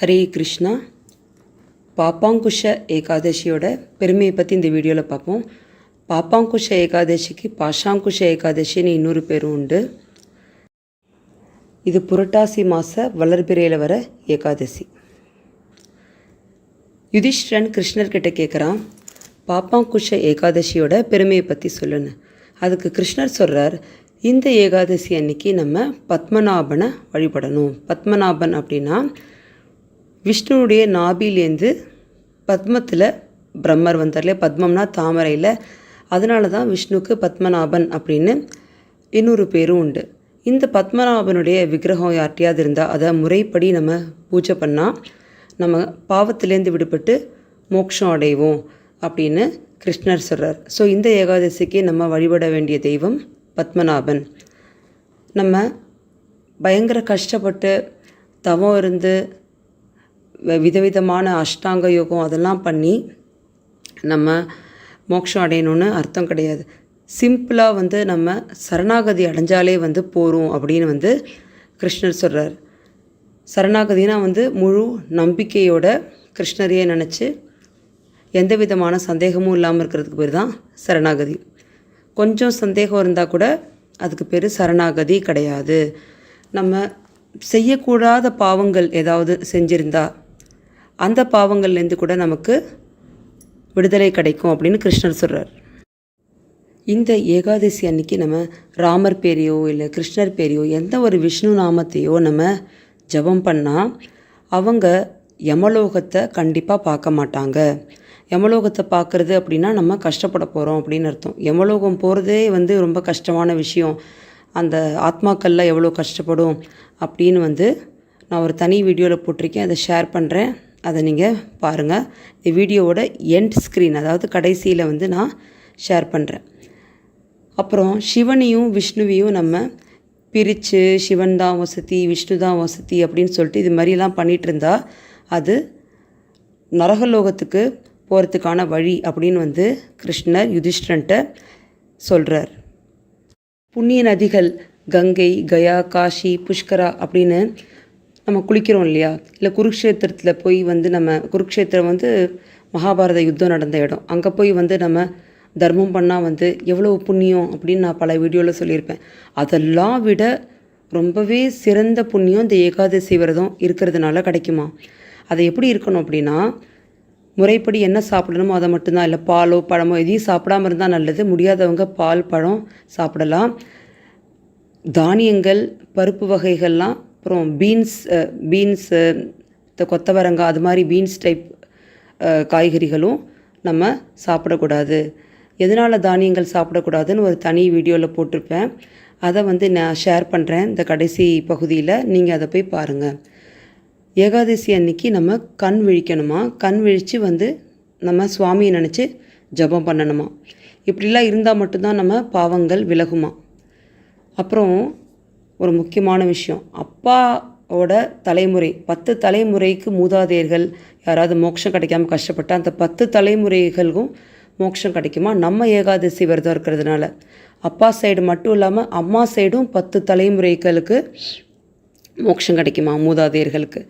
ஹரே கிருஷ்ணா. பாப்பாங்குஷ ஏகாதசியோட பெருமையை பற்றி இந்த வீடியோவில் பார்ப்போம். பாப்பாங்குஷ ஏகாதசிக்கு பாஷாங்குஷ ஏகாதசின்னு இன்னொரு பேரும் உண்டு. இது புரட்டாசி மாத வளர்பிறையில் வர ஏகாதசி. யுதிஷ்டிரன் கிருஷ்ணர்கிட்ட கேட்குறான் பாப்பாங்குஷ ஏகாதசியோட பெருமையை பற்றி சொல்லுன்னு. அதுக்கு கிருஷ்ணர் சொல்கிறார் இந்த ஏகாதசி அன்னைக்கு நம்ம பத்மநாபனை வழிபடணும். பத்மநாபன் அப்படின்னா விஷ்ணுவுடைய நாபிலேருந்து பத்மத்தில் பிரம்மர் வந்தார்லே பத்மம்னா தாமரையில். அதனால தான் விஷ்ணுக்கு பத்மநாபன் அப்படின்னு இன்னொரு பேரும் உண்டு. இந்த பத்மநாபனுடைய விக்கிரகம் யார்ட்டையாவது இருந்தால் அதை முறைப்படி நம்ம பூஜை பண்ணால் நம்ம பாவத்திலேருந்து விடுபட்டு மோட்சம் அடைவோம் அப்படின்னு கிருஷ்ணர் சொல்கிறார் ஸோ இந்த ஏகாதசிக்கு நம்ம வழிபட வேண்டிய தெய்வம் பத்மநாபன். நம்ம பயங்கர கஷ்டப்பட்டு தவம் இருந்து விதவிதமான அஷ்டாங்க யோகம் அதெல்லாம் பண்ணி நம்ம மோட்சம் அடையணும்னு அர்த்தம் கிடையாது. சிம்பிளாக வந்து நம்ம சரணாகதி அடைஞ்சாலே வந்து போகிறோம் அப்படின்னு வந்து கிருஷ்ணர் சொல்கிறார் சரணாகதினா வந்து முழு நம்பிக்கையோட கிருஷ்ணரையே நினச்சி எந்த விதமான சந்தேகமும் இல்லாமல் இருக்கிறதுக்கு பேர் தான் சரணாகதி. கொஞ்சம் சந்தேகம் இருந்தால் கூட அதுக்கு பேர் சரணாகதி கிடையாது. நம்ம செய்யக்கூடாத பாவங்கள் ஏதாவது செஞ்சுருந்தா அந்த பாவங்கள்லேருந்து கூட நமக்கு விடுதலை கிடைக்கும் அப்படின்னு கிருஷ்ணர் சொல்கிறார் இந்த ஏகாதசி அன்னைக்கு நம்ம ராமர் பேரையோ இல்லை கிருஷ்ணர் பேரையோ எந்த ஒரு விஷ்ணு நாமத்தையோ நம்ம ஜெபம் பண்ணால் அவங்க யமலோகத்தை கண்டிப்பாக பார்க்க மாட்டாங்க. யமலோகத்தை பார்க்குறது அப்படின்னா நம்ம கஷ்டப்பட போகிறோம் அப்படின்னு அர்த்தம். யமலோகம் போகிறதே வந்து ரொம்ப கஷ்டமான விஷயம். அந்த ஆத்மாக்கள்லாம் எவ்வளோ கஷ்டப்படும் அப்படின்னு வந்து நான் ஒரு தனி வீடியோவில் போட்டிருக்கேன். அதை ஷேர் பண்ணுறேன் அதை நீங்கள் பாருங்கள் இந்த வீடியோவோட எண்ட் ஸ்க்ரீன் அதாவது கடைசியில் வந்து நான் ஷேர் பண்ணுறேன் அப்புறம் சிவனையும் விஷ்ணுவையும் நம்ம பிரித்து சிவன் தான் வசதி விஷ்ணு தான் வசதி அப்படின்னு சொல்லிட்டு இது மாதிரிலாம் பண்ணிகிட்டு இருந்தா அது நரகலோகத்துக்கு போகிறதுக்கான வழி அப்படின்னு வந்து கிருஷ்ணர் யுதிஷ்டன்ட்ட சொல்கிறார் புண்ணிய நதிகள் கங்கை கயா காஷி புஷ்கரா அப்படின்னு நம்ம குளிக்கிறோம் இல்லையா? இல்லை குருக்ஷேத்திரத்தில் போய் வந்து நம்ம குருக்ஷேத்திரம் வந்து மகாபாரத யுத்தம் நடந்த இடம். அங்கே போய் வந்து நம்ம தர்மம் பண்ணால் வந்து எவ்வளோ புண்ணியம் அப்படின்னு நான் பல வீடியோவில் சொல்லியிருப்பேன். அதெல்லாம் விட ரொம்பவே சிறந்த புண்ணியம் இந்த ஏகாதசி விரதம் இருக்கிறதுனால கிடைக்குமா? அதை எப்படி இருக்கணும் அப்படின்னா முறைப்படி என்ன சாப்பிடணுமோ அதை மட்டும்தான். இல்லை பாலோ பழமோ எதையும் சாப்பிடாம இருந்தால் நல்லது. முடியாதவங்க பால் பழம் சாப்பிடலாம். தானியங்கள் பருப்பு வகைகள்லாம் அப்புறம் பீன்ஸ் பீன்ஸு கொத்தவரங்காய் அது மாதிரி பீன்ஸ் டைப் காய்கறிகளும் நம்ம சாப்பிடக்கூடாது. எதனால் தானியங்கள் சாப்பிடக்கூடாதுன்னு ஒரு தனி வீடியோவில் போட்டிருப்பேன். அதை வந்து நான் ஷேர் பண்ணுறேன் இந்த கடைசி பகுதியில் நீங்கள் அதை போய் பாருங்கள் ஏகாதசி அன்னைக்கு நம்ம கண் விழிக்கணுமா? கண் விழித்து வந்து நம்ம சுவாமியை நினச்சி ஜெபம் பண்ணணுமா? இப்படிலாம் இருந்தால் மட்டும்தான் நம்ம பாவங்கள் விலகுமா? அப்புறம் ஒரு முக்கியமான விஷயம். அப்பாவோட தலைமுறை பத்து தலைமுறைக்கு மூதாதையர்கள் யாராவது மோட்சம் கிடைக்காம கஷ்டப்பட்டா அந்த பத்து தலைமுறைகளுக்கும் மோட்சம் கிடைக்குமா? நம்ம ஏகாதசி விரதம் இருக்கிறதுனால. அப்பா சைடு மட்டும் இல்லாமல் அம்மா சைடும் பத்து தலைமுறைகளுக்கு மோட்சம் கிடைக்குமா? மூதாதையர்களுக்கு.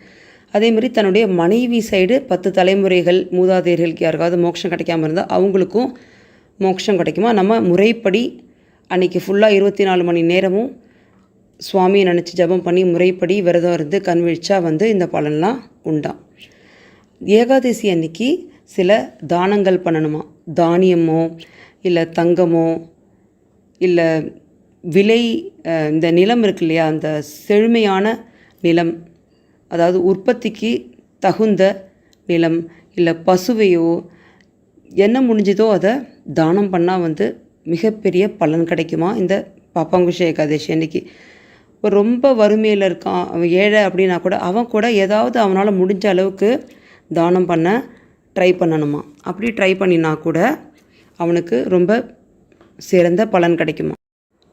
அதே மாதிரி தன்னுடைய மனைவி சைடு பத்து தலைமுறைகள் மூதாதையர்களுக்கு யாருக்காவது மோட்சம் கிடைக்காம இருந்தால் அவங்களுக்கும் மோட்சம் கிடைக்குமா? நம்ம முறைப்படி அன்னைக்கு ஃபுல்லாக இருபத்தி நாலு மணி நேரமும் சுவாமியை நினச்சி ஜெபம் பண்ணி முறைப்படி விரதம் இருந்து கண் விழிச்சா வந்து இந்த பலன்லாம் உண்டாம். ஏகாதசி அன்னைக்கு சில தானங்கள் பண்ணணுமா? தானியமோ இல்லை தங்கமோ இல்லை விலை இந்த நிலம் இருக்கு இல்லையா? அந்த செழுமையான நிலம் அதாவது உற்பத்திக்கு தகுந்த நிலம் இல்லை பசுவையோ என்ன முடிஞ்சதோ அதை தானம் பண்ணால் வந்து மிகப்பெரிய பலன் கிடைக்குமா? இந்த பாப்பாங்குஷ ஏகாதசி அன்னைக்கு. ரொம்ப வறுமையில் இருக்கான் அவன் ஏழை அப்படின்னா கூட அவன் கூட ஏதாவது அவனால் முடிஞ்ச அளவுக்கு தானம் பண்ண ட்ரை பண்ணணுமா? அப்படி ட்ரை பண்ணினா கூட அவனுக்கு ரொம்ப சிறந்த பலன் கிடைக்குமா?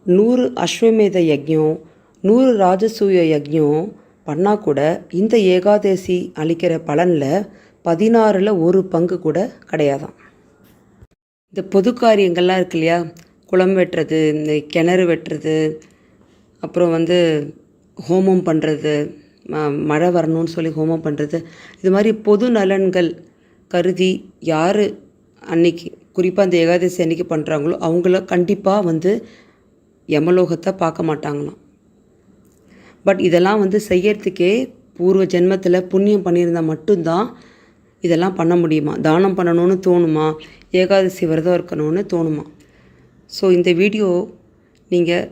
நூறு அஸ்வமேத யஜ்யம் நூறு ராஜசூய யஜ்யம் பண்ணால் கூட இந்த ஏகாதசி அளிக்கிற பலனில் பதினாறில் ஒரு பங்கு கூட கிடையாதான் இந்த பொது காரியங்கள்லாம் இருக்கு இல்லையா? குளம் வெட்டுறது இந்த கிணறு வெட்டுறது அப்புறம் வந்து ஹோமம் பண்ணுறது ம- மழை வரணும்னு சொல்லி ஹோமம் பண்ணுறது இது மாதிரி பொது நலன்கள் கருதி யார் அன்னைக்கு குறிப்பாக அந்த ஏகாதசி அன்னைக்கு பண்ணுறாங்களோ அவங்கள கண்டிப்பாக வந்து யமலோகத்தை பார்க்க மாட்டாங்களாம். பட் இதெல்லாம் வந்து செய்யறதுக்கே பூர்வ ஜென்மத்தில் புண்ணியம் பண்ணியிருந்தால் மட்டும்தான் இதெல்லாம் பண்ண முடியுமா? தானம் பண்ணணும்னு தோணுமா? ஏகாதசி விரதம் இருக்கணும்னு தோணுமா? ஸோ இந்த வீடியோ நீங்கள்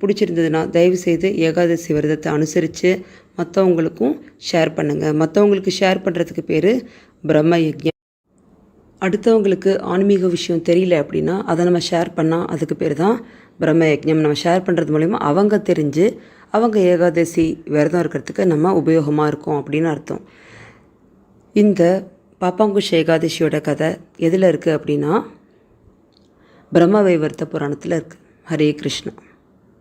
பிடிச்சிருந்ததுன்னா தயவுசெய்து ஏகாதசி விரதத்தை அனுசரித்து மற்றவங்களுக்கும் ஷேர் பண்ணுங்கள் மற்றவங்களுக்கு ஷேர் பண்ணுறதுக்கு பேர் பிரம்ம யஜ்ஞம். அடுத்தவங்களுக்கு ஆன்மீக விஷயம் தெரியல அப்படின்னா அதை நம்ம ஷேர் பண்ணால் அதுக்கு பேர் தான் பிரம்ம யஜ்ஞம். நம்ம ஷேர் பண்ணுறது மூலிமா அவங்க தெரிஞ்சு அவங்க ஏகாதசி விரதம் இருக்கிறதுக்கு நம்ம உபயோகமாக இருக்கோம் அப்படின்னு அர்த்தம். இந்த பாப்பாங்குஷ் ஏகாதசியோட கதை எதில் இருக்குது அப்படின்னா பிரம்ம வைவர்த்த புராணத்தில் இருக்குது ஹரே கிருஷ்ணா.